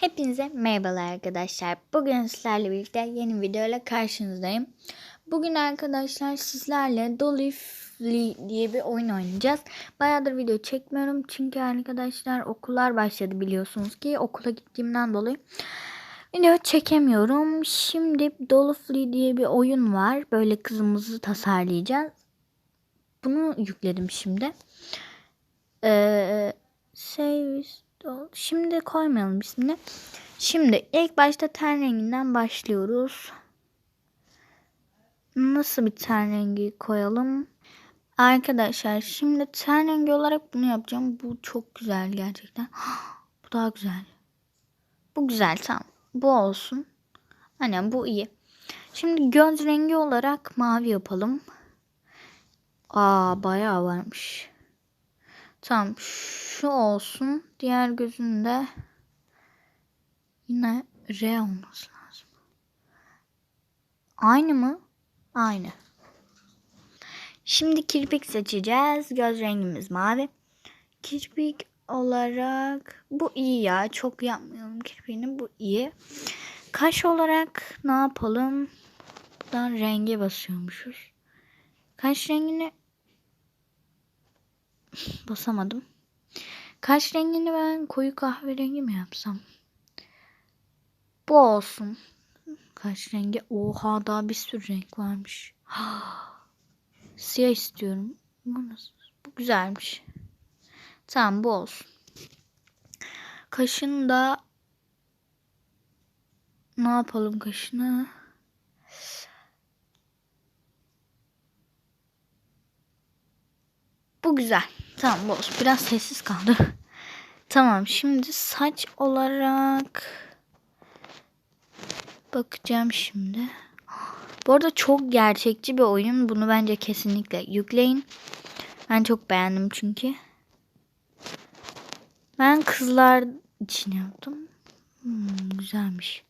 Hepinize merhabalar arkadaşlar. Bugün sizlerle birlikte yeni videoyla karşınızdayım. Bugün arkadaşlar sizlerle Dolly diye bir oyun oynayacağız. Bayağıdır video çekmiyorum çünkü arkadaşlar okullar başladı biliyorsunuz ki okula gittiğimden dolayı video çekemiyorum. Şimdi Dolly diye bir oyun var. Böyle kızımızı tasarlayacağız. Bunu yükledim şimdi. Ee, save Şimdi koymayalım ismini. Şimdi ilk başta ten renginden başlıyoruz. Nasıl bir ten rengi koyalım? Arkadaşlar şimdi ten rengi olarak bunu yapacağım. Bu çok güzel gerçekten. Bu daha güzel. Bu güzel tamam. Bu olsun. Aynen bu iyi. Şimdi göz rengi olarak mavi yapalım. Aa bayağı varmış. Tamam şu olsun. Diğer gözünde yine R olması lazım. Aynı mı? Aynı. Şimdi kirpik seçeceğiz. Göz rengimiz mavi. Kirpik olarak bu iyi ya. Çok yapmayalım kirpiğini. Bu iyi. Kaş olarak ne yapalım? Buradan renge basıyormuşuz. Kaş rengini basamadım. Kaş rengini ben koyu kahverengi mi yapsam? Bu olsun. Kaş rengi. Oha daha bir sürü renk varmış. Siyah istiyorum. Bu nasıl? Bu güzelmiş. Tamam bu olsun. Kaşın da ne yapalım kaşını? Bu güzel. Tamam olsun. Biraz sessiz kaldı. tamam şimdi saç olarak bakacağım şimdi. Bu arada çok gerçekçi bir oyun. Bunu bence kesinlikle yükleyin. Ben çok beğendim çünkü. Ben kızlar için yaptım. Hmm, güzelmiş.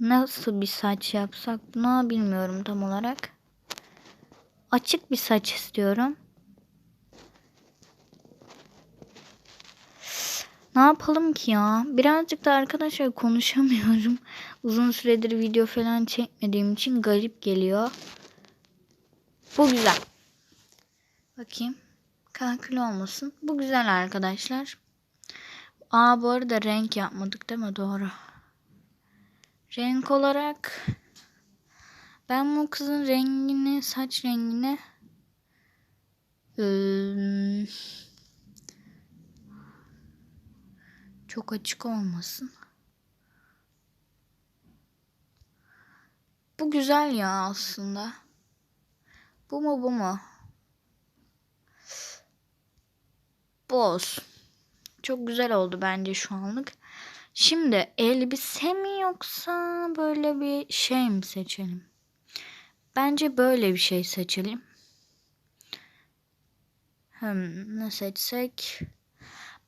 Nasıl bir saç yapsak bunu bilmiyorum tam olarak. Açık bir saç istiyorum. Ne yapalım ki ya? Birazcık da arkadaşlar konuşamıyorum. Uzun süredir video falan çekmediğim için garip geliyor. Bu güzel. Bakayım. Kalkül olmasın. Bu güzel arkadaşlar. Aa bu arada renk yapmadık değil mi? Doğru. Renk olarak ben bu kızın rengini, saç rengini ıı, çok açık olmasın. Bu güzel ya aslında. Bu mu bu mu? Bu olsun. Çok güzel oldu bence şu anlık. Şimdi elbise mi yoksa böyle bir şey mi seçelim? Bence böyle bir şey seçelim. Hmm, ne seçsek?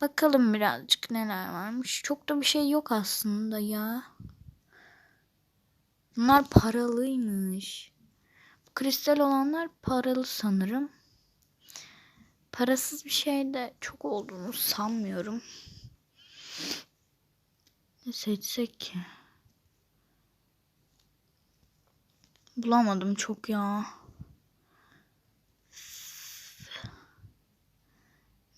Bakalım birazcık neler varmış. Çok da bir şey yok aslında ya. Bunlar paralıymış. Kristal olanlar paralı sanırım. Parasız bir şey de çok olduğunu sanmıyorum. Ne seçsek ki? Bulamadım çok ya.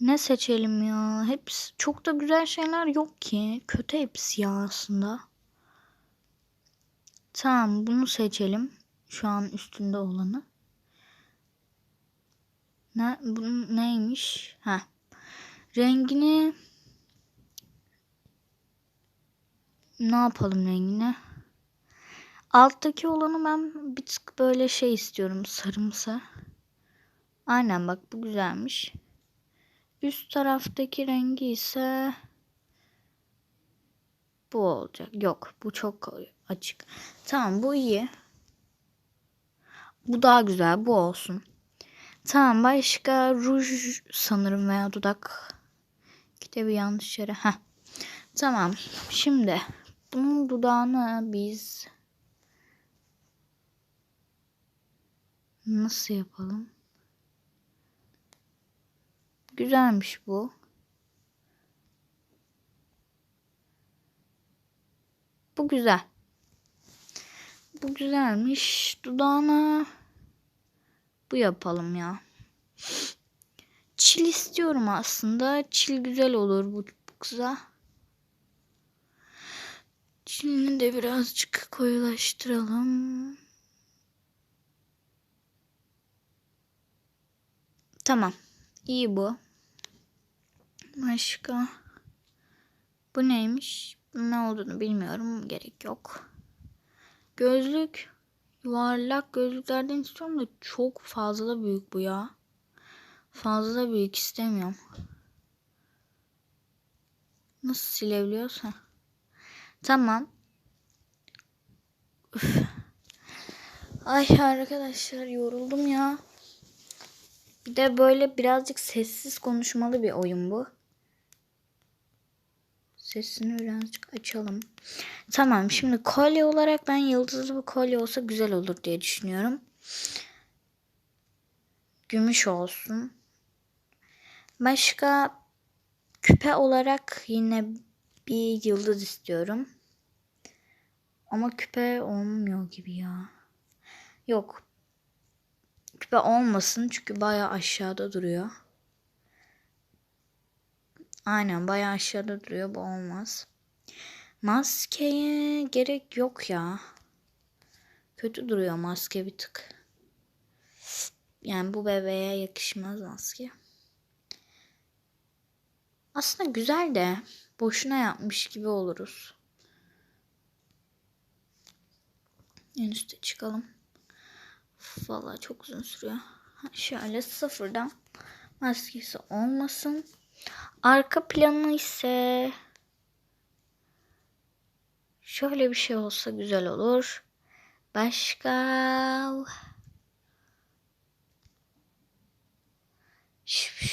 Ne seçelim ya? Hepsi çok da güzel şeyler yok ki. Kötü hepsi ya aslında. Tamam bunu seçelim. Şu an üstünde olanı. Ne bu neymiş? Ha. Rengini ne yapalım rengini? Alttaki olanı ben bir tık böyle şey istiyorum sarımsı. Aynen bak bu güzelmiş. Üst taraftaki rengi ise bu olacak. Yok bu çok açık. Tamam bu iyi. Bu daha güzel bu olsun. Tamam başka ruj sanırım veya dudak. Kitabı yanlış yere. Heh. Tamam şimdi bunun dudağını biz nasıl yapalım? Güzelmiş bu. Bu güzel. Bu güzelmiş. Dudağına bu yapalım ya. Çil istiyorum aslında. Çil güzel olur bu, kıza. Çilini de birazcık koyulaştıralım. Tamam. İyi bu. Başka. Bu neymiş? Ne olduğunu bilmiyorum. Gerek yok. Gözlük. Yuvarlak gözlüklerden istiyorum da çok fazla büyük bu ya. Fazla büyük istemiyorum. Nasıl silebiliyorsa. Tamam. Üf. Ay arkadaşlar yoruldum ya. Bir de böyle birazcık sessiz konuşmalı bir oyun bu. Sesini birazcık açalım. Tamam şimdi kolye olarak ben yıldızlı bir kolye olsa güzel olur diye düşünüyorum. Gümüş olsun. Başka küpe olarak yine bir yıldız istiyorum. Ama küpe olmuyor gibi ya. Yok. Küpe olmasın çünkü baya aşağıda duruyor. Aynen baya aşağıda duruyor. Bu olmaz. Maskeye gerek yok ya. Kötü duruyor maske bir tık. Yani bu bebeğe yakışmaz maske. Aslında güzel de boşuna yapmış gibi oluruz. En üstte çıkalım. Valla çok uzun sürüyor. Şöyle sıfırdan maskesi olmasın. Arka planı ise şöyle bir şey olsa güzel olur. Başka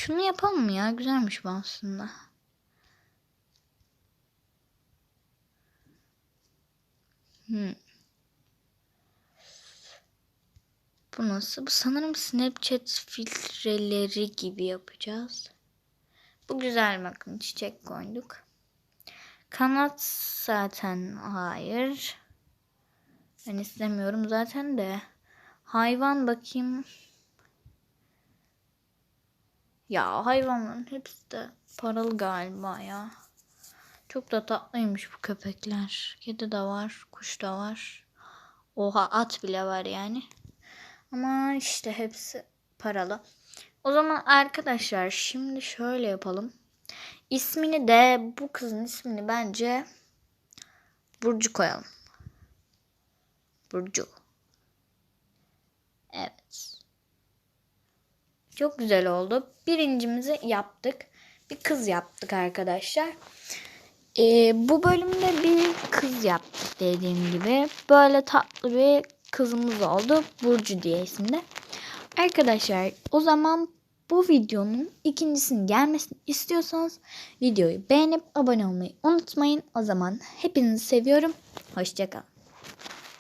şunu yapalım mı ya? Güzelmiş bu aslında. Hmm. Bu nasıl? Bu sanırım Snapchat filtreleri gibi yapacağız. Bu güzel bakın çiçek koyduk. Kanat zaten hayır. Ben istemiyorum zaten de. Hayvan bakayım. Ya hayvanların hepsi de paralı galiba ya. Çok da tatlıymış bu köpekler. Kedi de var, kuş da var. Oha at bile var yani. Ama işte hepsi paralı. O zaman arkadaşlar şimdi şöyle yapalım. İsmini de bu kızın ismini bence Burcu koyalım. Burcu. Evet. Çok güzel oldu. Birincimizi yaptık. Bir kız yaptık arkadaşlar. Ee, bu bölümde bir kız yaptık dediğim gibi. Böyle tatlı bir kızımız oldu. Burcu diye isimde. Arkadaşlar o zaman bu videonun ikincisinin gelmesini istiyorsanız videoyu beğenip abone olmayı unutmayın. O zaman hepinizi seviyorum. Hoşçakalın.